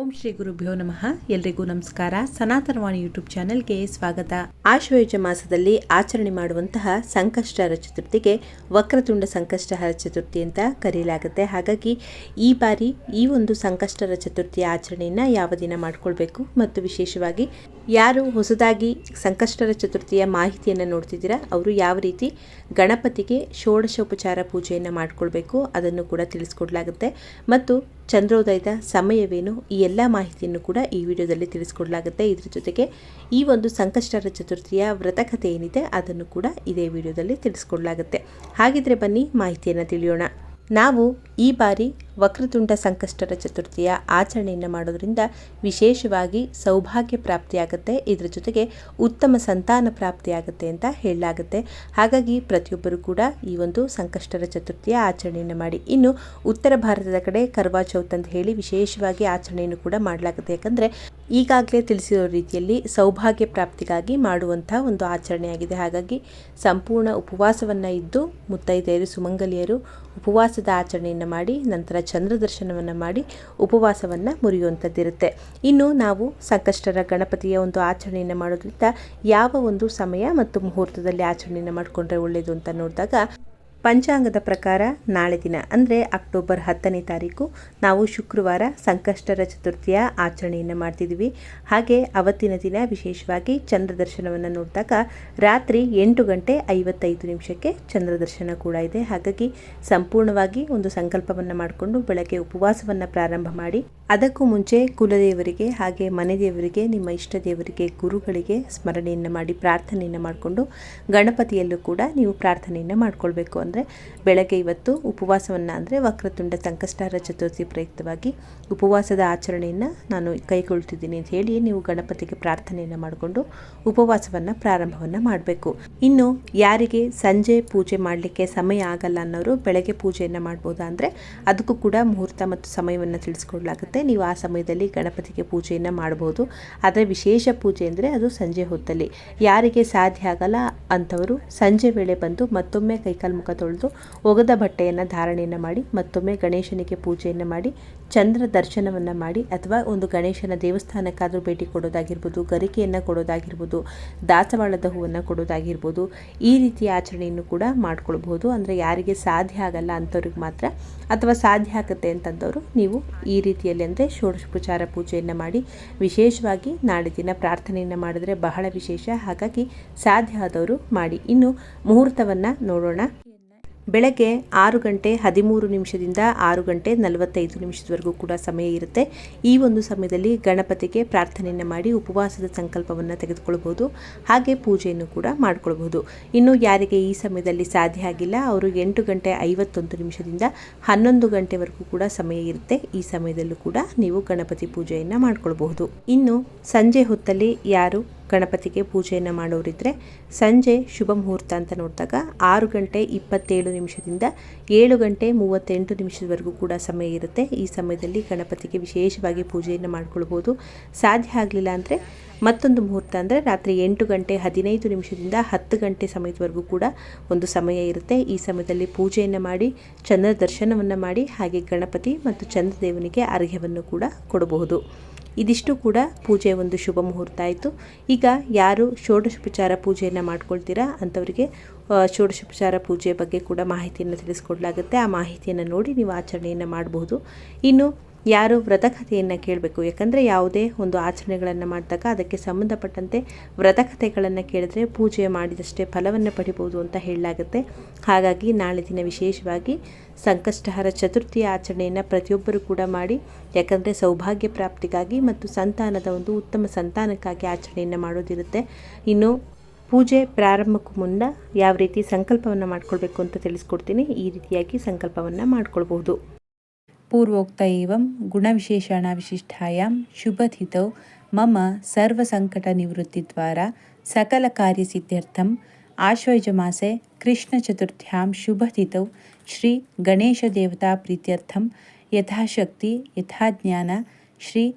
ಓಂ ಶ್ರೀ ಗುರುಭ್ಯೋ ನಮಃ. ಎಲ್ರಿಗೂ ನಮಸ್ಕಾರ. ಸನಾತನವಾಣಿ ಯೂಟ್ಯೂಬ್ ಚಾನೆಲ್ಗೆ ಸ್ವಾಗತ. ಆಶ್ವಯುಜ ಮಾಸದಲ್ಲಿ ಆಚರಣೆ ಮಾಡುವಂತಹ ಸಂಕಷ್ಟಹರ ಚತುರ್ಥಿಗೆ ವಕ್ರತುಂಡ ಸಂಕಷ್ಟಹರ ಚತುರ್ಥಿ ಅಂತ ಕರೆಯಲಾಗುತ್ತೆ ಹಾಗಾಗಿ ಈ ಬಾರಿ ಈ ಒಂದು ಸಂಕಷ್ಟರ ಚತುರ್ಥಿಯ ಆಚರಣೆಯನ್ನು ಯಾವ ದಿನ ಮಾಡಿಕೊಳ್ಬೇಕು ಮತ್ತು ವಿಶೇಷವಾಗಿ ಯಾರು ಹೊಸದಾಗಿ ಸಂಕಷ್ಟರ ಚತುರ್ಥಿಯ ಮಾಹಿತಿಯನ್ನು ನೋಡ್ತಿದ್ದೀರಾ, ಅವರು ಯಾವ ರೀತಿ ಗಣಪತಿಗೆ ಷೋಡಶೋಪಚಾರ ಪೂಜೆಯನ್ನು ಮಾಡಿಕೊಳ್ಬೇಕು ಅದನ್ನು ಕೂಡ ತಿಳಿಸ್ಕೊಡ್ಲಾಗುತ್ತೆ. ಮತ್ತು ಚಂದ್ರೋದಯದ ಸಮಯವೇನು? ಈ ಎಲ್ಲ ಮಾಹಿತಿಯನ್ನು ಕೂಡ ಈ ವಿಡಿಯೋದಲ್ಲಿ ತಿಳಿಸ್ಕೊಡ್ಲಾಗುತ್ತೆ. ಇದರ ಜೊತೆಗೆ ಈ ಒಂದು ಸಂಕಷ್ಟರ ಚತುರ್ಥಿಯ ವ್ರತಕಥೆ ಏನಿದೆ, ಅದನ್ನು ಕೂಡ ಇದೇ ವಿಡಿಯೋದಲ್ಲಿ ತಿಳಿಸ್ಕೊಡ್ಲಾಗುತ್ತೆ. ಹಾಗಿದ್ರೆ ಬನ್ನಿ, ಮಾಹಿತಿಯನ್ನು ತಿಳಿಯೋಣ. ನಾವು ಈ ಬಾರಿ ವಕ್ರತುಂಡ ಸಂಕಷ್ಟರ ಚತುರ್ಥಿಯ ಆಚರಣೆಯನ್ನು ಮಾಡೋದರಿಂದ ವಿಶೇಷವಾಗಿ ಸೌಭಾಗ್ಯ ಪ್ರಾಪ್ತಿಯಾಗುತ್ತೆ. ಇದರ ಜೊತೆಗೆ ಉತ್ತಮ ಸಂತಾನ ಪ್ರಾಪ್ತಿಯಾಗುತ್ತೆ ಅಂತ ಹೇಳಲಾಗುತ್ತೆ. ಹಾಗಾಗಿ ಪ್ರತಿಯೊಬ್ಬರು ಕೂಡ ಈ ಒಂದು ಸಂಕಷ್ಟರ ಚತುರ್ಥಿಯ ಆಚರಣೆಯನ್ನು ಮಾಡಿ. ಇನ್ನು ಉತ್ತರ ಭಾರತದ ಕಡೆ ಕರ್ವಾ ಚೌತ್ ಅಂತ ಹೇಳಿ ವಿಶೇಷವಾಗಿ ಆಚರಣೆಯನ್ನು ಕೂಡ ಮಾಡಲಾಗುತ್ತೆ. ಯಾಕಂದರೆ ಈಗಾಗಲೇ ತಿಳಿಸಿರೋ ರೀತಿಯಲ್ಲಿ ಸೌಭಾಗ್ಯ ಪ್ರಾಪ್ತಿಗಾಗಿ ಮಾಡುವಂಥ ಒಂದು ಆಚರಣೆಯಾಗಿದೆ. ಹಾಗಾಗಿ ಸಂಪೂರ್ಣ ಉಪವಾಸವನ್ನು ಇದ್ದು ಮುತ್ತೈದೆಯರು, ಸುಮಂಗಲಿಯರು ಉಪವಾಸದ ಆಚರಣೆಯನ್ನು ಮಾಡಿ, ನಂತರ ಚಂದ್ರ ದರ್ಶನವನ್ನು ಮಾಡಿ ಉಪವಾಸವನ್ನು ಮುರಿಯುವಂಥದ್ದಿರುತ್ತೆ. ಇನ್ನು ನಾವು ಸಂಕಷ್ಟರ ಗಣಪತಿಯ ಒಂದು ಆಚರಣೆಯನ್ನು ಮಾಡೋದ್ರಿಂದ ಯಾವ ಒಂದು ಸಮಯ ಮತ್ತು ಮುಹೂರ್ತದಲ್ಲಿ ಆಚರಣೆಯನ್ನು ಮಾಡಿಕೊಂಡ್ರೆ ಒಳ್ಳೆಯದು ಅಂತ ನೋಡಿದಾಗ ಪಂಚಾಂಗದ ಪ್ರಕಾರ ನಾಳೆ ದಿನ, ಅಂದರೆ ಅಕ್ಟೋಬರ್ ಹತ್ತನೇ ತಾರೀಕು, ನಾವು ಶುಕ್ರವಾರ ಸಂಕಷ್ಟರ ಚತುರ್ಥಿಯ ಆಚರಣೆಯನ್ನು ಮಾಡ್ತಿದ್ದೀವಿ ಹಾಗೆ ಅವತ್ತಿನ ದಿನ ವಿಶೇಷವಾಗಿ ಚಂದ್ರ ದರ್ಶನವನ್ನು ನೋಡಿದಾಗ ರಾತ್ರಿ ಎಂಟು ಗಂಟೆ ಐವತ್ತೈದು ನಿಮಿಷಕ್ಕೆ ಚಂದ್ರ ದರ್ಶನ ಕೂಡ ಇದೆ. ಹಾಗಾಗಿ ಸಂಪೂರ್ಣವಾಗಿ ಒಂದು ಸಂಕಲ್ಪವನ್ನು ಮಾಡಿಕೊಂಡು ಬೆಳಗ್ಗೆ ಉಪವಾಸವನ್ನು ಪ್ರಾರಂಭ ಮಾಡಿ, ಅದಕ್ಕೂ ಮುಂಚೆ ಕುಲದೇವರಿಗೆ ಹಾಗೆ ಮನೆ ದೇವರಿಗೆ, ನಿಮ್ಮ ಇಷ್ಟ ದೇವರಿಗೆ, ಗುರುಗಳಿಗೆ ಸ್ಮರಣೆಯನ್ನು ಮಾಡಿ ಪ್ರಾರ್ಥನೆಯನ್ನು ಮಾಡಿಕೊಂಡು ಗಣಪತಿಯಲ್ಲೂ ಕೂಡ ನೀವು ಪ್ರಾರ್ಥನೆಯನ್ನು ಮಾಡ್ಕೊಳ್ಬೇಕು ಅಂದರೆ ಬೆಳಗ್ಗೆ ಇವತ್ತು ಉಪವಾಸವನ್ನು ಅಂದರೆ ವಕ್ರತುಂಡ ಸಂಕಷ್ಟಾರ ಚತುರ್ಥಿ ಪ್ರಯುಕ್ತವಾಗಿ ಉಪವಾಸದ ಆಚರಣೆಯನ್ನು ನಾನು ಕೈಗೊಳ್ತಿದ್ದೀನಿ ಅಂತ ಹೇಳಿ ನೀವು ಗಣಪತಿಗೆ ಪ್ರಾರ್ಥನೆಯನ್ನು ಮಾಡಿಕೊಂಡು ಉಪವಾಸವನ್ನು ಪ್ರಾರಂಭವನ್ನು ಮಾಡಬೇಕು. ಇನ್ನು ಯಾರಿಗೆ ಸಂಜೆ ಪೂಜೆ ಮಾಡಲಿಕ್ಕೆ ಸಮಯ ಆಗಲ್ಲ ಅನ್ನೋರು ಬೆಳಗ್ಗೆ ಪೂಜೆಯನ್ನು ಮಾಡ್ಬೋದಾ ಅಂದರೆ ಅದಕ್ಕೂ ಕೂಡ ಮುಹೂರ್ತ ಮತ್ತು ಸಮಯವನ್ನು ತಿಳಿಸ್ಕೊಡ್ಲಾಗುತ್ತೆ. ನೀವು ಆ ಸಮಯದಲ್ಲಿ ಗಣಪತಿಗೆ ಪೂಜೆಯನ್ನು ಮಾಡಬಹುದು ಆದರೆ ವಿಶೇಷ ಪೂಜೆ ಅಂದರೆ ಅದು ಸಂಜೆ ಹೊತ್ತಲ್ಲಿ. ಯಾರಿಗೆ ಸಾಧ್ಯ ಆಗಲ್ಲ ಅಂಥವರು ಸಂಜೆ ವೇಳೆ ಬಂದು ಮತ್ತೊಮ್ಮೆ ಕೈಕಾಲು ಮುಖ ತೊಳೆದು ಒಗದ ಬಟ್ಟೆಯನ್ನು ಧಾರಣೆಯನ್ನು ಮಾಡಿ, ಮತ್ತೊಮ್ಮೆ ಗಣೇಶನಿಗೆ ಪೂಜೆಯನ್ನು ಮಾಡಿ, ಚಂದ್ರ ದರ್ಶನವನ್ನು ಮಾಡಿ ಅಥವಾ ಒಂದು ಗಣೇಶನ ದೇವಸ್ಥಾನಕ್ಕಾದರೂ ಭೇಟಿ ಕೊಡೋದಾಗಿರ್ಬೋದು, ಗರಿಕೆಯನ್ನು ಕೊಡೋದಾಗಿರ್ಬೋದು, ದಾಸವಾಳದ ಹೂವನ್ನು ಕೊಡೋದಾಗಿರ್ಬೋದು, ಈ ರೀತಿಯ ಆಚರಣೆಯನ್ನು ಕೂಡ ಮಾಡ್ಕೊಳ್ಬೋದು ಅಂದರೆ ಯಾರಿಗೆ ಸಾಧ್ಯ ಆಗಲ್ಲ ಅಂಥವ್ರಿಗೆ ಮಾತ್ರ, ಅಥವಾ ಸಾಧ್ಯ ಆಗುತ್ತೆ ಅಂತಂದವರು ನೀವು ಈ ರೀತಿಯಲ್ಲಿ ಅಂದರೆ ಷೋಡಶೋಪಚಾರ ಪೂಜೆಯನ್ನು ಮಾಡಿ, ವಿಶೇಷವಾಗಿ ನಾಳೆ ದಿನ ಪ್ರಾರ್ಥನೆಯನ್ನು ಮಾಡಿದ್ರೆ ಬಹಳ ವಿಶೇಷ. ಹಾಗಾಗಿ ಸಾಧ್ಯ ಆದವರು ಮಾಡಿ. ಇನ್ನು ಮುಹೂರ್ತವನ್ನು ನೋಡೋಣ. ಬೆಳಗ್ಗೆ ಆರು ಗಂಟೆ ಹದಿಮೂರು ನಿಮಿಷದಿಂದ ಆರು ಗಂಟೆ ನಲವತ್ತೈದು ನಿಮಿಷದವರೆಗೂ ಕೂಡ ಸಮಯ ಇರುತ್ತೆ. ಈ ಒಂದು ಸಮಯದಲ್ಲಿ ಗಣಪತಿಗೆ ಪ್ರಾರ್ಥನೆಯನ್ನು ಮಾಡಿ ಉಪವಾಸದ ಸಂಕಲ್ಪವನ್ನು ತೆಗೆದುಕೊಳ್ಬೋದು ಹಾಗೆ ಪೂಜೆಯನ್ನು ಕೂಡ ಮಾಡ್ಕೊಳ್ಬೋದು ಇನ್ನು ಯಾರಿಗೆ ಈ ಸಮಯದಲ್ಲಿ ಸಾಧ್ಯ ಆಗಿಲ್ಲ, ಅವರು ಎಂಟು ಗಂಟೆ ಐವತ್ತೊಂದು ನಿಮಿಷದಿಂದ ಹನ್ನೊಂದು ಗಂಟೆವರೆಗೂ ಕೂಡ ಸಮಯ ಇರುತ್ತೆ. ಈ ಸಮಯದಲ್ಲೂ ಕೂಡ ನೀವು ಗಣಪತಿ ಪೂಜೆಯನ್ನು ಮಾಡ್ಕೊಳ್ಬಹುದು. ಇನ್ನು ಸಂಜೆ ಹೊತ್ತಲ್ಲಿ ಯಾರು? ಗಣಪತಿಗೆ ಪೂಜೆಯನ್ನು ಮಾಡೋರಿದ್ದರೆ ಸಂಜೆ ಶುಭ ಮುಹೂರ್ತ ಅಂತ ನೋಡಿದಾಗ ಆರು ಗಂಟೆ ಇಪ್ಪತ್ತೇಳು ನಿಮಿಷದಿಂದ ಏಳು ಗಂಟೆ ಮೂವತ್ತೆಂಟು ನಿಮಿಷದವರೆಗೂ ಕೂಡ ಸಮಯ ಇರುತ್ತೆ. ಈ ಸಮಯದಲ್ಲಿ ಗಣಪತಿಗೆ ವಿಶೇಷವಾಗಿ ಪೂಜೆಯನ್ನು ಮಾಡಿಕೊಳ್ಬೋದು. ಸಾಧ್ಯ ಆಗಲಿಲ್ಲ ಅಂದರೆ ಮತ್ತೊಂದು ಮುಹೂರ್ತ ಅಂದರೆ ರಾತ್ರಿ ಎಂಟು ಗಂಟೆ ಹದಿನೈದು ನಿಮಿಷದಿಂದ ಹತ್ತು ಗಂಟೆ ಸಮಯದವರೆಗೂ ಕೂಡ ಒಂದು ಸಮಯ ಇರುತ್ತೆ. ಈ ಸಮಯದಲ್ಲಿ ಪೂಜೆಯನ್ನು ಮಾಡಿ, ಚಂದ್ರ ದರ್ಶನವನ್ನು ಮಾಡಿ, ಹಾಗೆ ಗಣಪತಿ ಮತ್ತು ಚಂದ್ರದೇವನಿಗೆ ಅರ್ಘ್ಯವನ್ನು ಕೂಡ ಕೊಡಬಹುದು. ಇದಿಷ್ಟು ಕೂಡ ಪೂಜೆ ಒಂದು ಶುಭ ಮುಹೂರ್ತ ಆಯಿತು. ಈಗ ಯಾರು ಷೋಡಶೋಪಚಾರ ಪೂಜೆಯನ್ನು ಮಾಡ್ಕೊಳ್ತೀರಾ ಅಂಥವರಿಗೆ ಷೋಡಶೋಪಚಾರ ಪೂಜೆ ಬಗ್ಗೆ ಕೂಡ ಮಾಹಿತಿಯನ್ನು ತಿಳಿಸ್ಕೊಡ್ಲಾಗುತ್ತೆ. ಆ ಮಾಹಿತಿಯನ್ನು ನೋಡಿ ನೀವು ಆಚರಣೆಯನ್ನು ಮಾಡಬಹುದು ಇನ್ನು ಯಾರು ವ್ರತಕಥೆಯನ್ನು ಕೇಳಬೇಕು? ಯಾಕಂದರೆ ಯಾವುದೇ ಒಂದು ಆಚರಣೆಗಳನ್ನು ಮಾಡಿದಾಗ ಅದಕ್ಕೆ ಸಂಬಂಧಪಟ್ಟಂತೆ ವ್ರತಕಥೆಗಳನ್ನು ಕೇಳಿದ್ರೆ ಪೂಜೆ ಮಾಡಿದಷ್ಟೇ ಫಲವನ್ನು ಪಡಿಬೋದು ಅಂತ ಹೇಳಲಾಗುತ್ತೆ. ಹಾಗಾಗಿ ನಾಳೆ ದಿನ ವಿಶೇಷವಾಗಿ ಸಂಕಷ್ಟಹರ ಚತುರ್ಥಿಯ ಆಚರಣೆಯನ್ನು ಪ್ರತಿಯೊಬ್ಬರು ಕೂಡ ಮಾಡಿ, ಯಾಕಂದರೆ ಸೌಭಾಗ್ಯ ಪ್ರಾಪ್ತಿಗಾಗಿ ಮತ್ತು ಸಂತಾನದ ಒಂದು ಉತ್ತಮ ಸಂತಾನಕ್ಕಾಗಿ ಆಚರಣೆಯನ್ನು ಮಾಡೋದಿರುತ್ತೆ. ಇನ್ನು ಪೂಜೆ ಪ್ರಾರಂಭಕ್ಕೂ ಮುನ್ನ ಯಾವ ರೀತಿ ಸಂಕಲ್ಪವನ್ನು ಮಾಡ್ಕೊಳ್ಬೇಕು ಅಂತ ತಿಳಿಸ್ಕೊಡ್ತೀನಿ. ಈ ರೀತಿಯಾಗಿ ಸಂಕಲ್ಪವನ್ನು ಮಾಡ್ಕೊಳ್ಬಹುದು. पूर्वोक्त एवं गुणविशेषणविशिष्टायां शुभतिथौ मम सर्वसङ्कटनिवृत्तिद्वारा सकलकार्यसिद्ध्यर्थम् आश्वयुजमासे कृष्णचतुर्थ्यां देवता श्रीगणेशदेवताप्रीत्यर्थं यथाशक्ति यथाज्ञान श्री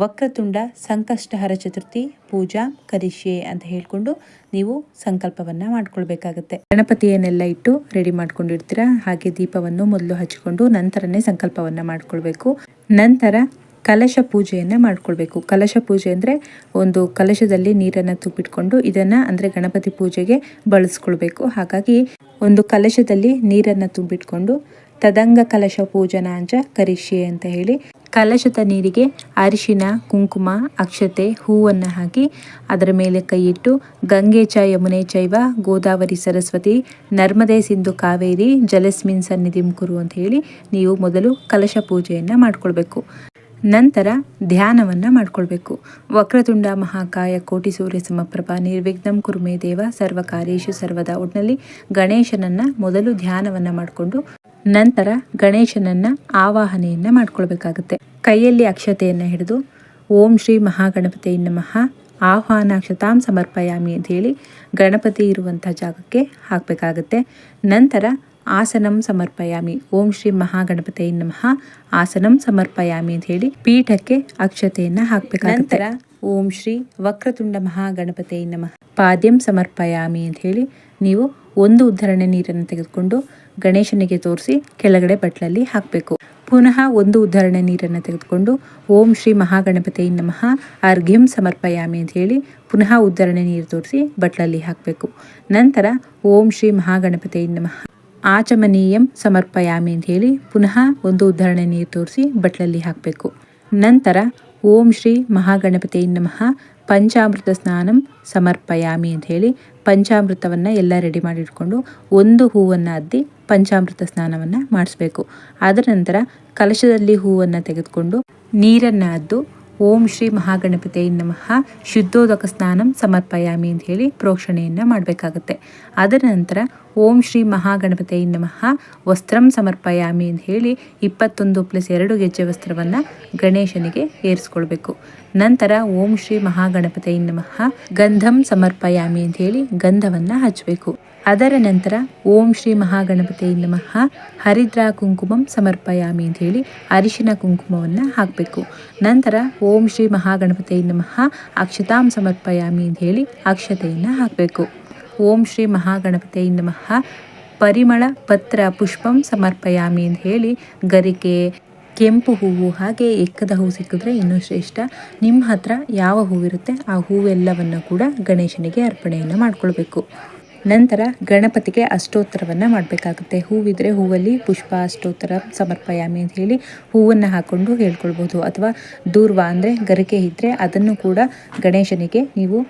ವಕ್ರತುಂಡ, ಸಂಕಷ್ಟಹರ ಚತುರ್ಥಿ, ಪೂಜಾ ಕರಿಷ್ಯೆ ಅಂತ ಹೇಳಿಕೊಂಡು ನೀವು ಸಂಕಲ್ಪವನ್ನು ಮಾಡ್ಕೊಳ್ಬೇಕಾಗತ್ತೆ. ಗಣಪತಿಯನ್ನೆಲ್ಲ ಇಟ್ಟು ರೆಡಿ ಮಾಡ್ಕೊಂಡಿರ್ತೀರಾ? ಹಾಗೆ ದೀಪವನ್ನು ಮೊದಲು ಹಚ್ಚಿಕೊಂಡು ನಂತರನೇ ಸಂಕಲ್ಪವನ್ನು ಮಾಡ್ಕೊಳ್ಬೇಕು. ನಂತರ ಕಲಶ ಪೂಜೆಯನ್ನು ಮಾಡ್ಕೊಳ್ಬೇಕು. ಕಲಶ ಪೂಜೆ ಅಂದರೆ ಒಂದು ಕಲಶದಲ್ಲಿ ನೀರನ್ನು ತುಂಬಿಟ್ಕೊಂಡು ಇದನ್ನು ಅಂದರೆ ಗಣಪತಿ ಪೂಜೆಗೆ ಬಳಸ್ಕೊಳ್ಬೇಕು. ಹಾಗಾಗಿ ಒಂದು ಕಲಶದಲ್ಲಿ ನೀರನ್ನು ತುಂಬಿಟ್ಕೊಂಡು, ತದಂಗ ಕಲಶ ಪೂಜನಾಂಚ ಕರಿಷ್ಯೆ ಅಂತ ಹೇಳಿ ಕಲಶದ ನೀರಿಗೆ ಅರಿಶಿನ, ಕುಂಕುಮ, ಅಕ್ಷತೆ ಹೂವನ್ನು ಹಾಕಿ ಅದರ ಮೇಲೆ ಕೈಯಿಟ್ಟು ಗಂಗೆ ಚ ಯಮುನೆ ಚೈವ ಗೋದಾವರಿ ಸರಸ್ವತಿ, ನರ್ಮದೆ ಸಿಂಧು ಕಾವೇರಿ, ಜಲಸ್ಮಿನ್ ಸನ್ನಿಧಿಂ ಕುರು ಅಂತ ಹೇಳಿ ನೀವು ಮೊದಲು ಕಲಶ ಪೂಜೆಯನ್ನು ಮಾಡಿಕೊಳ್ಬೇಕು. ನಂತರ ಧ್ಯಾನವನ್ನು ಮಾಡಿಕೊಳ್ಬೇಕು. ವಕ್ರತುಂಡ ಮಹಾಕಾಯ ಕೋಟಿ ಸೂರ್ಯ ಸಮಪ್ರಭಾ ನಿರ್ವಿಘ್ನಂ ಕುರುಮೇ ದೇವ ಸರ್ವ ಕಾರ್ಯೇಶು ಸರ್ವದ ಒಟ್ಟಿನಲ್ಲಿ ಗಣೇಶನನ್ನ ಮೊದಲು ಧ್ಯಾನವನ್ನು ಮಾಡಿಕೊಂಡು ನಂತರ ಗಣೇಶನನ್ನ ಆವಾಹನೆಯನ್ನ ಮಾಡ್ಕೊಳ್ಬೇಕಾಗುತ್ತೆ. ಕೈಯಲ್ಲಿ ಅಕ್ಷತೆಯನ್ನು ಹಿಡಿದು ಓಂ ಶ್ರೀ ಮಹಾಗಣಪತಿ ನಮಃ ಆಹ್ವಾನಾಕ್ಷತಾಂ ಸಮರ್ಪಯಾಮಿ ಅಂತ ಹೇಳಿ ಗಣಪತಿ ಇರುವಂಥ ಜಾಗಕ್ಕೆ ಹಾಕಬೇಕಾಗುತ್ತೆ. ನಂತರ ಆಸನಂ ಸಮರ್ಪಯಾಮಿ ಓಂ ಶ್ರೀ ಮಹಾಗಣಪತಿ ನಮಃ ಆಸನಂ ಸಮರ್ಪಯಾಮಿ ಅಂತ ಹೇಳಿ ಪೀಠಕ್ಕೆ ಅಕ್ಷತೆಯನ್ನ ಹಾಕಬೇಕಾಗುತ್ತೆ. ನಂತರ ಓಂ ಶ್ರೀ ವಕ್ರತುಂಡ ಮಹಾಗಣಪತಿ ನಮಃ. ಪಾದ್ಯಂ ಸಮರ್ಪಯಾಮಿ ಅಂತ ಹೇಳಿ ನೀವು ಒಂದು ಉದ್ಧರಣೆ ನೀರನ್ನು ತೆಗೆದುಕೊಂಡು ಗಣೇಶನಿಗೆ ತೋರಿಸಿ ಕೆಳಗಡೆ ಬಟ್ಲಲ್ಲಿ ಹಾಕಬೇಕು. ಪುನಃ ಒಂದು ಉದಾಹರಣೆ ನೀರನ್ನು ತೆಗೆದುಕೊಂಡು ಓಂ ಶ್ರೀ ಮಹಾಗಣಪತಿ ನಮಃ ಅರ್ಘ್ಯಂ ಸಮರ್ಪಯಾಮಿ ಅಂತ ಹೇಳಿ ಪುನಃ ಉದ್ಧರಣೆ ನೀರು ತೋರಿಸಿ ಬಟ್ಲಲ್ಲಿ ಹಾಕಬೇಕು. ನಂತರ ಓಂ ಶ್ರೀ ಮಹಾಗಣಪತಿ ನಮಃ, ಆಚಮನೀಯಂ ಸಮರ್ಪಯಾಮಿ ಅಂತ ಹೇಳಿ ಪುನಃ ಒಂದು ಉದ್ಧರಣೆ ನೀರು ತೋರಿಸಿ ಬಟ್ಲಲ್ಲಿ ಹಾಕಬೇಕು. ನಂತರ ಓಂ ಶ್ರೀ ಮಹಾಗಣಪತಿ ನಮಃ, ಪಂಚಾಮೃತ ಸ್ನಾನಂ ಸಮರ್ಪಯಾಮಿ ಅಂತ ಹೇಳಿ ಪಂಚಾಮೃತವನ್ನು ಎಲ್ಲ ರೆಡಿ ಮಾಡಿಟ್ಕೊಂಡು ಒಂದು ಹೂವನ್ನು ಅದ್ದಿ ಪಂಚಾಮೃತ ಸ್ನಾನವನ್ನು ಮಾಡಿಸ್ಬೇಕು. ಅದರ ನಂತರ ಕಲಶದಲ್ಲಿ ಹೂವನ್ನು ತೆಗೆದುಕೊಂಡು ನೀರನ್ನು ಅದ್ದು ಓಂ ಶ್ರೀ ಮಹಾಗಣಪತಿ ನಮಃ, ಶುದ್ಧೋದಕ ಸ್ನಾನಂ ಸಮರ್ಪಯಾಮಿ ಅಂತ ಹೇಳಿ ಪ್ರೋಕ್ಷಣೆಯನ್ನು ಮಾಡಬೇಕಾಗುತ್ತೆ. ಅದರ ನಂತರ ಓಂ ಶ್ರೀ ಮಹಾಗಣಪತಿ ನಮಃ, ವಸ್ತ್ರಂ ಸಮರ್ಪಯಾಮಿ ಅಂತ ಹೇಳಿ ಇಪ್ಪತ್ತೊಂದು ಪ್ಲಸ್ ಎರಡು ಗೆಜ್ಜೆ ವಸ್ತ್ರವನ್ನು ಗಣೇಶನಿಗೆ ಏರಿಸ್ಕೊಳ್ಬೇಕು. ನಂತರ ಓಂ ಶ್ರೀ ಮಹಾಗಣಪತಿ ನಮಃ, ಗಂಧಂ ಸಮರ್ಪಯಾಮಿ ಅಂತ ಹೇಳಿ ಗಂಧವನ್ನು ಹಚ್ಚಬೇಕು ಅದರ ನಂತರ ಓಂ ಶ್ರೀ ಮಹಾಗಣಪತಿ ನಮಃ. ಹರಿದ್ರಾ ಕುಂಕುಮಂ ಸಮರ್ಪಯಾಮಿ ಅಂತ ಹೇಳಿ ಅರಿಶಿನ ಕುಂಕುಮವನ್ನು ಹಾಕಬೇಕು. ನಂತರ ಓಂ ಶ್ರೀ ಮಹಾಗಣಪತಿ ನಮಃ ಅಕ್ಷತಾಂ ಸಮರ್ಪಯಾಮಿ ಅಂತ ಹೇಳಿ ಅಕ್ಷತೆಯನ್ನು ಹಾಕಬೇಕು. ಓಂ ಶ್ರೀ ಮಹಾಗಣಪತಿ ನಮಃ ಪರಿಮಳ ಪತ್ರ ಪುಷ್ಪಂ ಸಮರ್ಪಯಾಮಿ ಅಂತ ಹೇಳಿ ಗರಿಕೆ, ಕೆಂಪು ಹೂವು ಹಾಗೆ ಎಕ್ಕದ ಹೂವು ಸಿಕ್ಕಿದ್ರೆ ಇನ್ನೂ ಶ್ರೇಷ್ಠ. ನಿಮ್ಮ ಹತ್ರ ಯಾವ ಹೂವಿರುತ್ತೆ ಆ ಹೂವೆಲ್ಲವನ್ನು ಕೂಡ ಗಣೇಶನಿಗೆ ಅರ್ಪಣೆಯನ್ನು ಮಾಡ್ಕೊಳ್ಬೇಕು. ನಂತರ ಗಣಪತಿಗೆ ಅಷ್ಟೋತ್ತರವನ್ನು ಮಾಡಬೇಕಾಗುತ್ತೆ. ಹೂವಿದ್ರೆ ಹೂವಲ್ಲಿ ಪುಷ್ಪ, ಅಷ್ಟೋತ್ತರ ಸಮರ್ಪಯಾಮಿ ಅಂತ ಹೇಳಿ ಹೂವನ್ನು ಹಾಕ್ಕೊಂಡು ಹೇಳ್ಕೊಳ್ಬೋದು ಅಥವಾ ದೂರ್ವ ಅಂದರೆ ಗರಿಕೆ ಇದ್ದರೆ ಅದನ್ನು ಕೂಡ ಗಣೇಶನಿಗೆ ನೀವು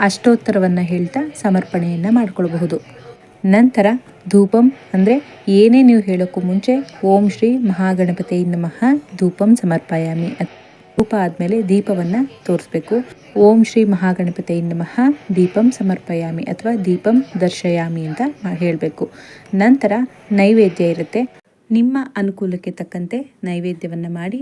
ಅಷ್ಟೋತ್ತರವನ್ನು ಹೇಳ್ತಾ ಸಮರ್ಪಣೆಯನ್ನು ಮಾಡ್ಕೊಳ್ಬಹುದು. ನಂತರ ಧೂಪಂ ಅಂದರೆ ಏನೇ ನೀವು ಹೇಳೋಕ್ಕೂ ಮುಂಚೆ ಓಂ ಶ್ರೀ ಮಹಾಗಣಪತಿ ನಮಃ. ಧೂಪಂ ಸಮರ್ಪಯಾಮಿ. ಧೂಪ ಆದಮೇಲೆ ದೀಪವನ್ನು ತೋರಿಸ್ಬೇಕು. ಓಂ ಶ್ರೀ ಮಹಾಗಣಪತಿ ನಮಃ. ದೀಪಂ ಸಮರ್ಪಯಾಮಿ ಅಥವಾ ದೀಪಂ ದರ್ಶಯಾಮಿ ಅಂತ ಹೇಳಬೇಕು. ನಂತರ ನೈವೇದ್ಯ ಇರುತ್ತೆ. ನಿಮ್ಮ ಅನುಕೂಲಕ್ಕೆ ತಕ್ಕಂತೆ ನೈವೇದ್ಯವನ್ನು ಮಾಡಿ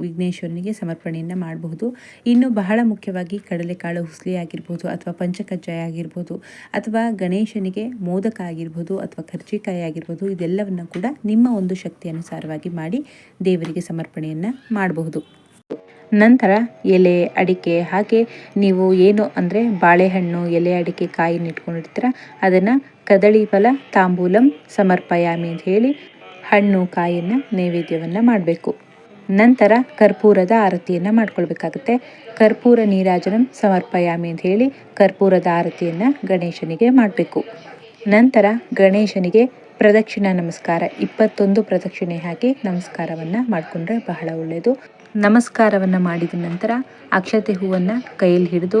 ವಿಘ್ನೇಶ್ವರನಿಗೆ ಸಮರ್ಪಣೆಯನ್ನು ಮಾಡಬಹುದು. ಇನ್ನು ಬಹಳ ಮುಖ್ಯವಾಗಿ ಕಡಲೆಕಾಳು ಹುಸ್ಲಿ ಆಗಿರ್ಬೋದು ಅಥವಾ ಪಂಚಕಜ್ಜಾಯ ಆಗಿರ್ಬೋದು ಅಥವಾ ಗಣೇಶನಿಗೆ ಮೋದಕ ಆಗಿರ್ಬೋದು ಅಥವಾ ಕರ್ಜಿಕಾಯಿ ಆಗಿರ್ಬೋದು ಇದೆಲ್ಲವನ್ನು ಕೂಡ ನಿಮ್ಮ ಒಂದು ಶಕ್ತಿ ಅನುಸಾರವಾಗಿ ಮಾಡಿ ದೇವರಿಗೆ ಸಮರ್ಪಣೆಯನ್ನು ಮಾಡಬಹುದು. ನಂತರ ಎಲೆ, ಅಡಿಕೆ ಹಾಗೆ ನೀವು ಏನು ಅಂದರೆ ಬಾಳೆಹಣ್ಣು, ಎಲೆ, ಅಡಿಕೆ ಕಾಯಿನ ಇಟ್ಕೊಂಡಿರ್ತೀರ, ಅದನ್ನು ಕದಳಿ ಫಲ, ತಾಂಬೂಲಂ, ಸಮರ್ಪಯಾಮಿ ಅಂತ ಹೇಳಿ ಹಣ್ಣು, ಕಾಯಿಯನ್ನು ನೈವೇದ್ಯವನ್ನು ಮಾಡಬೇಕು. ನಂತರ ಕರ್ಪೂರದ ಆರತಿಯನ್ನು ಮಾಡ್ಕೊಳ್ಬೇಕಾಗುತ್ತೆ. ಕರ್ಪೂರ ನೀರಾಜನಂ, ಸಮರ್ಪಯಾಮಿ ಅಂತ ಹೇಳಿ ಕರ್ಪೂರದ ಆರತಿಯನ್ನು ಗಣೇಶನಿಗೆ ಮಾಡಬೇಕು. ನಂತರ ಗಣೇಶನಿಗೆ ಪ್ರದಕ್ಷಿಣಾ ನಮಸ್ಕಾರ, ಇಪ್ಪತ್ತೊಂದು ಪ್ರದಕ್ಷಿಣೆ ಹಾಕಿ ನಮಸ್ಕಾರವನ್ನು ಮಾಡಿಕೊಂಡ್ರೆ ಬಹಳ ಒಳ್ಳೆಯದು ನಮಸ್ಕಾರವನ್ನು ಮಾಡಿದ ನಂತರ ಅಕ್ಷತೆ ಹೂವನ್ನು ಕೈಯಲ್ಲಿ ಹಿಡಿದು,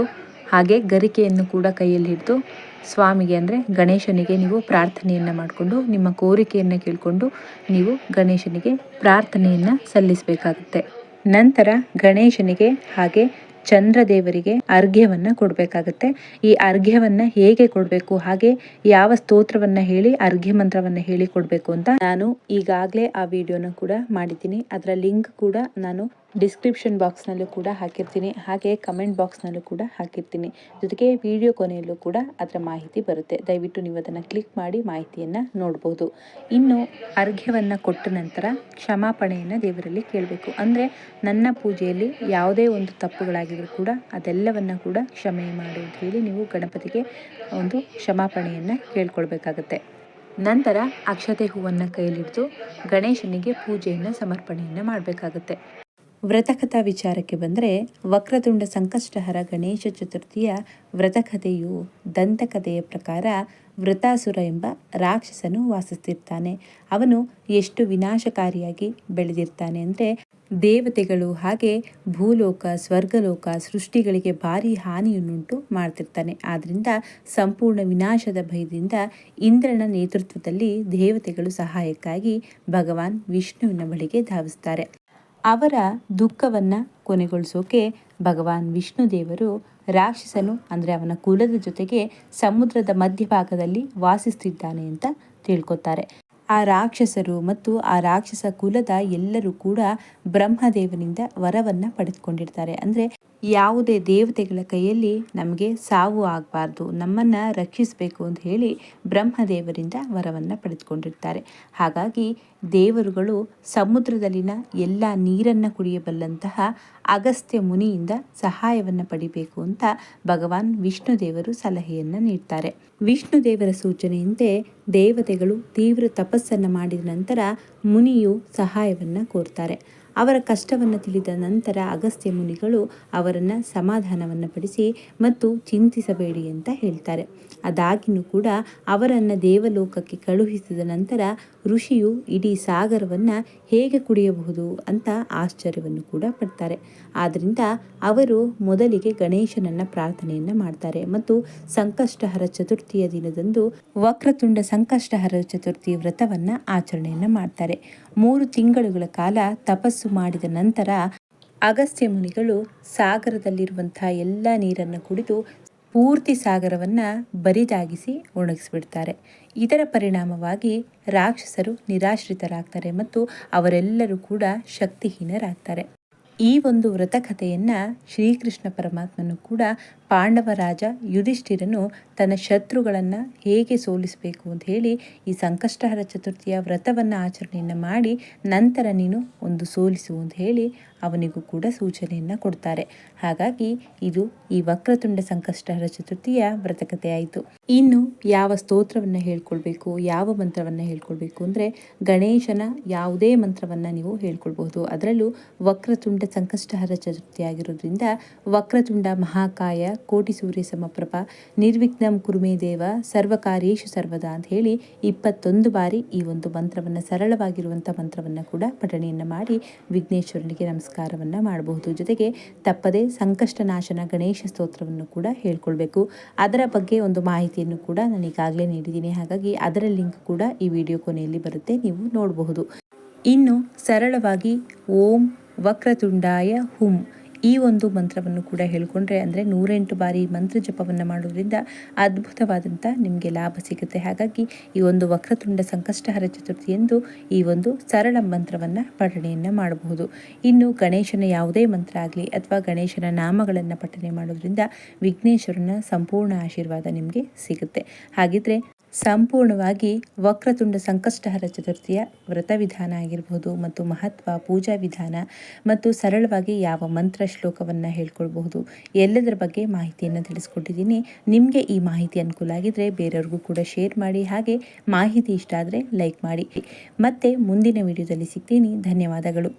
ಹಾಗೆ ಗರಿಕೆಯನ್ನು ಕೂಡ ಕೈಯಲ್ಲಿ ಹಿಡಿದು, ಸ್ವಾಮಿಗೆ ಅಂದರೆ ಗಣೇಶನಿಗೆ ನೀವು ಪ್ರಾರ್ಥನೆಯನ್ನು ಮಾಡಿಕೊಂಡು, ನಿಮ್ಮ ಕೋರಿಕೆಯನ್ನು ಕೇಳಿಕೊಂಡು ನೀವು ಗಣೇಶನಿಗೆ ಪ್ರಾರ್ಥನೆಯನ್ನು ಸಲ್ಲಿಸಬೇಕಾಗುತ್ತೆ. ನಂತರ ಗಣೇಶನಿಗೆ ಹಾಗೆ ಚಂದ್ರದೇವರಿಗೆ ಅರ್ಘ್ಯವನ್ನು ಕೊಡಬೇಕಾಗುತ್ತೆ. ಈ ಅರ್ಘ್ಯವನ್ನು ಹೇಗೆ ಕೊಡಬೇಕು, ಹಾಗೆ ಯಾವ ಸ್ತೋತ್ರವನ್ನು ಹೇಳಿ, ಅರ್ಘ್ಯ ಮಂತ್ರವನ್ನು ಹೇಳಿ ಕೊಡಬೇಕು ಅಂತ ನಾನು ಈಗಾಗಲೇ ಆ ವಿಡಿಯೋನ ಕೂಡ ಮಾಡಿದ್ದೀನಿ. ಅದರ ಲಿಂಕ್ ಕೂಡ ನಾನು ಡಿಸ್ಕ್ರಿಪ್ಷನ್ ಬಾಕ್ಸ್ನಲ್ಲೂ ಕೂಡ ಹಾಕಿರ್ತೀನಿ. ಹಾಗೆ ಕಮೆಂಟ್ ಬಾಕ್ಸ್ನಲ್ಲೂ ಕೂಡ ಹಾಕಿರ್ತೀನಿ. ಜೊತೆಗೆ ವಿಡಿಯೋ ಕೊನೆಯಲ್ಲೂ ಕೂಡ ಅದರ ಮಾಹಿತಿ ಬರುತ್ತೆ. ದಯವಿಟ್ಟು ನೀವು ಅದನ್ನು ಕ್ಲಿಕ್ ಮಾಡಿ ಮಾಹಿತಿಯನ್ನು ನೋಡ್ಬೋದು. ಇನ್ನು ಅರ್ಘ್ಯವನ್ನು ಕೊಟ್ಟ ನಂತರ ಕ್ಷಮಾಪಣೆಯನ್ನು ದೇವರಲ್ಲಿ ಕೇಳಬೇಕು. ಅಂದರೆ ನನ್ನ ಪೂಜೆಯಲ್ಲಿ ಯಾವುದೇ ಒಂದು ತಪ್ಪುಗಳಾಗಿದ್ರು ಕೂಡ ಅದೆಲ್ಲವನ್ನು ಕೂಡ ಕ್ಷಮೆ ಮಾಡು ಅಂತ ಹೇಳಿ ನೀವು ಗಣಪತಿಗೆ ಒಂದು ಕ್ಷಮಾಪಣೆಯನ್ನು ಕೇಳ್ಕೊಳ್ಬೇಕಾಗತ್ತೆ. ನಂತರ ಅಕ್ಷತೆ ಹೂವನ್ನು ಕೈಲಿಡಿದು ಗಣೇಶನಿಗೆ ಪೂಜೆಯನ್ನು ಸಮರ್ಪಣೆಯನ್ನು ಮಾಡಬೇಕಾಗುತ್ತೆ. ವ್ರತಕಥಾ ವಿಚಾರಕ್ಕೆ ಬಂದರೆ ವಕ್ರತುಂಡ ಸಂಕಷ್ಟಹರ ಗಣೇಶ ಚತುರ್ಥಿಯ ವ್ರತಕಥೆಯು ದಂತಕಥೆಯ ಪ್ರಕಾರ ವೃತಾಸುರ ಎಂಬ ರಾಕ್ಷಸನು ವಾಸಿಸ್ತಿರ್ತಾನೆ. ಅವನು ಎಷ್ಟು ವಿನಾಶಕಾರಿಯಾಗಿ ಬೆಳೆದಿರ್ತಾನೆ ಅಂದರೆ ದೇವತೆಗಳು ಹಾಗೆ ಭೂಲೋಕ, ಸ್ವರ್ಗಲೋಕ, ಸೃಷ್ಟಿಗಳಿಗೆ ಭಾರಿ ಹಾನಿಯನ್ನುಂಟು ಮಾಡ್ತಿರ್ತಾನೆ. ಆದ್ದರಿಂದ ಸಂಪೂರ್ಣ ವಿನಾಶದ ಭಯದಿಂದ ಇಂದ್ರನ ನೇತೃತ್ವದಲ್ಲಿ ದೇವತೆಗಳು ಸಹಾಯಕ್ಕಾಗಿ ಭಗವಾನ್ ವಿಷ್ಣುವಿನ ಬಳಿಗೆ ಧಾವಿಸ್ತಾರೆ. ಅವರ ದುಃಖವನ್ನ ಕೊನೆಗೊಳಿಸೋಕೆ ಭಗವಾನ್ ವಿಷ್ಣು ದೇವರು ರಾಕ್ಷಸನು, ಅಂದರೆ ಅವನ ಕುಲದ ಜೊತೆಗೆ ಸಮುದ್ರದ ಮಧ್ಯಭಾಗದಲ್ಲಿ ವಾಸಿಸ್ತಿದ್ದಾನೆ ಅಂತ ತಿಳ್ಕೊತಾರೆ. ಆ ರಾಕ್ಷಸರು ಮತ್ತು ಆ ರಾಕ್ಷಸ ಕುಲದ ಎಲ್ಲರೂ ಕೂಡ ಬ್ರಹ್ಮದೇವನಿಂದ ವರವನ್ನ ಪಡೆದುಕೊಂಡಿರ್ತಾರೆ. ಅಂದರೆ ಯಾವುದೇ ದೇವತೆಗಳ ಕೈಯಲ್ಲಿ ನಮಗೆ ಸಾವು ಆಗಬಾರ್ದು, ನಮ್ಮನ್ನು ರಕ್ಷಿಸಬೇಕು ಅಂತ ಹೇಳಿ ಬ್ರಹ್ಮದೇವರಿಂದ ವರವನ್ನು ಪಡೆದುಕೊಂಡಿರ್ತಾರೆ. ಹಾಗಾಗಿ ದೇವರುಗಳು ಸಮುದ್ರದಲ್ಲಿನ ಎಲ್ಲ ನೀರನ್ನು ಕುಡಿಯಬಲ್ಲಂತಹ ಅಗಸ್ತ್ಯ ಮುನಿಯಿಂದ ಸಹಾಯವನ್ನು ಪಡಿಬೇಕು ಅಂತ ಭಗವಾನ್ ವಿಷ್ಣು ದೇವರು ಸಲಹೆಯನ್ನು ನೀಡ್ತಾರೆ. ವಿಷ್ಣು ದೇವರ ಸೂಚನೆಯಂತೆ ದೇವತೆಗಳು ತೀವ್ರ ತಪಸ್ಸನ್ನು ಮಾಡಿದ ನಂತರ ಮುನಿಯು ಸಹಾಯವನ್ನು ಕೋರ್ತಾರೆ. ಅವರ ಕಷ್ಟವನ್ನು ತಿಳಿದ ನಂತರ ಅಗಸ್ತ್ಯ ಮುನಿಗಳು ಅವರನ್ನು ಸಮಾಧಾನವನ್ನು ಪಡಿಸಿ ಮತ್ತು ಚಿಂತಿಸಬೇಡಿ ಅಂತ ಹೇಳ್ತಾರೆ. ಅದಾಗಿನೂ ಕೂಡ ಅವರನ್ನು ದೇವಲೋಕಕ್ಕೆ ಕಳುಹಿಸಿದ ನಂತರ ಋಷಿಯು ಇಡೀ ಸಾಗರವನ್ನು ಹೇಗೆ ಕುಡಿಯಬಹುದು ಅಂತ ಆಶ್ಚರ್ಯವನ್ನು ಕೂಡ ಪಡ್ತಾರೆ. ಆದ್ದರಿಂದ ಅವರು ಮೊದಲಿಗೆ ಗಣೇಶನನ್ನು ಪ್ರಾರ್ಥನೆಯನ್ನು ಮಾಡ್ತಾರೆ ಮತ್ತು ಸಂಕಷ್ಟಹರ ಚತುರ್ಥಿಯ ದಿನದಂದು ವಕ್ರತುಂಡ ಸಂಕಷ್ಟಹರ ಚತುರ್ಥಿ ವ್ರತವನ್ನು ಆಚರಣೆಯನ್ನು ಮಾಡ್ತಾರೆ. ಮೂರು ತಿಂಗಳುಗಳ ಕಾಲ ತಪಸ್ಸು ಮಾಡಿದ ನಂತರ ಅಗಸ್ತ್ಯ ಮುನಿಗಳು ಸಾಗರದಲ್ಲಿರುವಂತಹ ಎಲ್ಲ ನೀರನ್ನು ಕುಡಿದು ಪೂರ್ತಿ ಸಾಗರವನ್ನ ಬರಿದಾಗಿಸಿ ಒಣಗಿಸಿಬಿಡ್ತಾರೆ. ಇದರ ಪರಿಣಾಮವಾಗಿ ರಾಕ್ಷಸರು ನಿರಾಶ್ರಿತರಾಗ್ತಾರೆ ಮತ್ತು ಅವರೆಲ್ಲರೂ ಕೂಡ ಶಕ್ತಿಹೀನರಾಗ್ತಾರೆ. ಈ ಒಂದು ವ್ರತಕಥೆಯನ್ನ ಶ್ರೀಕೃಷ್ಣ ಪರಮಾತ್ಮನು ಕೂಡ ಪಾಂಡವ ರಾಜ ಯುಧಿಷ್ಠಿರನು ತನ್ನ ಶತ್ರುಗಳನ್ನು ಹೇಗೆ ಸೋಲಿಸಬೇಕು ಅಂತ ಹೇಳಿ ಈ ಸಂಕಷ್ಟಹರ ಚತುರ್ಥಿಯ ವ್ರತವನ್ನು ಆಚರಣೆಯನ್ನು ಮಾಡಿ ನಂತರ ನೀನು ಒಂದು ಸೋಲಿಸು ಅಂತ ಹೇಳಿ ಅವನಿಗೂ ಕೂಡ ಸೂಚನೆಯನ್ನು ಕೊಡ್ತಾರೆ. ಹಾಗಾಗಿ ಇದು ಈ ವಕ್ರತುಂಡ ಸಂಕಷ್ಟಹರ ಚತುರ್ಥಿಯ ವ್ರತಕತೆ ಇನ್ನು ಯಾವ ಸ್ತೋತ್ರವನ್ನು ಹೇಳ್ಕೊಳ್ಬೇಕು, ಯಾವ ಮಂತ್ರವನ್ನು ಹೇಳ್ಕೊಳ್ಬೇಕು ಅಂದರೆ ಗಣೇಶನ ಯಾವುದೇ ಮಂತ್ರವನ್ನು ನೀವು ಹೇಳ್ಕೊಳ್ಬಹುದು. ಅದರಲ್ಲೂ ವಕ್ರತುಂಡ ಸಂಕಷ್ಟಹರ ಚತುರ್ಥಿ ಆಗಿರೋದ್ರಿಂದ ವಕ್ರತುಂಡ ಮಹಾಕಾಯ ಕೋಟಿ ಸೂರ್ಯ ಸಮಪ್ರಭ ನಿರ್ವಿಘ್ನಂ ಕುರುಮೇ ದೇವ ಸರ್ವಕಾರ್ಯೇಶು ಸರ್ವದಾ ಅಂತ ಹೇಳಿ ಇಪ್ಪತ್ತೊಂದು ಬಾರಿ ಈ ಒಂದು ಮಂತ್ರವನ್ನು ಸರಳವಾಗಿರುವಂಥ ಮಂತ್ರವನ್ನು ಕೂಡ ಪಠಣೆಯನ್ನು ಮಾಡಿ ವಿಘ್ನೇಶ್ವರನಿಗೆ ನಮಸ್ಕಾರವನ್ನು ಮಾಡಬಹುದು. ಜೊತೆಗೆ ತಪ್ಪದೆ ಸಂಕಷ್ಟನಾಶನ ಗಣೇಶ ಸ್ತೋತ್ರವನ್ನು ಕೂಡ ಹೇಳ್ಕೊಳ್ಬೇಕು. ಅದರ ಬಗ್ಗೆ ಒಂದು ಮಾಹಿತಿಯನ್ನು ಕೂಡ ನಾನು ಈಗಾಗಲೇ ನೀಡಿದ್ದೀನಿ. ಹಾಗಾಗಿ ಅದರ ಲಿಂಕ್ ಕೂಡ ಈ ವಿಡಿಯೋ ಕೊನೆಯಲ್ಲಿ ಬರುತ್ತೆ, ನೀವು ನೋಡಬಹುದು. ಇನ್ನು ಸರಳವಾಗಿ ಓಂ ವಕ್ರತುಂಡಾಯ ಹುಂ. ಈ ಒಂದು ಮಂತ್ರವನ್ನು ಕೂಡ ಹೇಳ್ಕೊಂಡ್ರೆ ಅಂದರೆ ನೂರೆಂಟು ಬಾರಿ ಮಂತ್ರ ಜಪವನ್ನು ಮಾಡೋದ್ರಿಂದ ಅದ್ಭುತವಾದಂಥ ನಿಮಗೆ ಲಾಭ ಸಿಗುತ್ತೆ. ಹಾಗಾಗಿ ಈ ಒಂದು ವಕ್ರತುಂಡ ಸಂಕಷ್ಟಹರ ಚತುರ್ಥಿಯಂದು ಈ ಒಂದು ಸರಳ ಮಂತ್ರವನ್ನು ಪಠಣೆಯನ್ನು ಮಾಡಬಹುದು. ಇನ್ನು ಗಣೇಶನ ಯಾವುದೇ ಮಂತ್ರ ಆಗಲಿ ಅಥವಾ ಗಣೇಶನ ನಾಮಗಳನ್ನು ಪಠನೆ ಮಾಡೋದ್ರಿಂದ ವಿಘ್ನೇಶ್ವರನ ಸಂಪೂರ್ಣ ಆಶೀರ್ವಾದ ನಿಮಗೆ ಸಿಗುತ್ತೆ. ಹಾಗಿದ್ರೆ ಸಂಪೂರ್ಣವಾಗಿ ವಕ್ರತುಂಡ ಸಂಕಷ್ಟಹರ ಚತುರ್ಥಿಯ ವ್ರತ ವಿಧಾನ ಆಗಿರಬಹುದು ಮತ್ತು ಮಹತ್ವ ಪೂಜಾ ವಿಧಾನ ಮತ್ತು ಸರಳವಾಗಿ ಯಾವ ಮಂತ್ರ ಶ್ಲೋಕವನ್ನು ಹೇಳ್ಕೊಳ್ಬಹುದು. ಎಲ್ಲದರ ಬಗ್ಗೆ ಮಾಹಿತಿಯನ್ನು ತಿಳಿಸ್ಕೊಟ್ಟಿದ್ದೀನಿ. ನಿಮಗೆ ಈ ಮಾಹಿತಿ ಅನುಕೂಲ ಆಗಿದ್ದರೆ ಬೇರೆಯವ್ರಿಗೂ ಕೂಡ ಶೇರ್ ಮಾಡಿ, ಹಾಗೆ ಮಾಹಿತಿ ಇಷ್ಟ ಆದರೆ ಲೈಕ್ ಮಾಡಿ. ಮತ್ತೆ ಮುಂದಿನ ವಿಡಿಯೋದಲ್ಲಿ ಸಿಗ್ತೀನಿ. ಧನ್ಯವಾದಗಳು.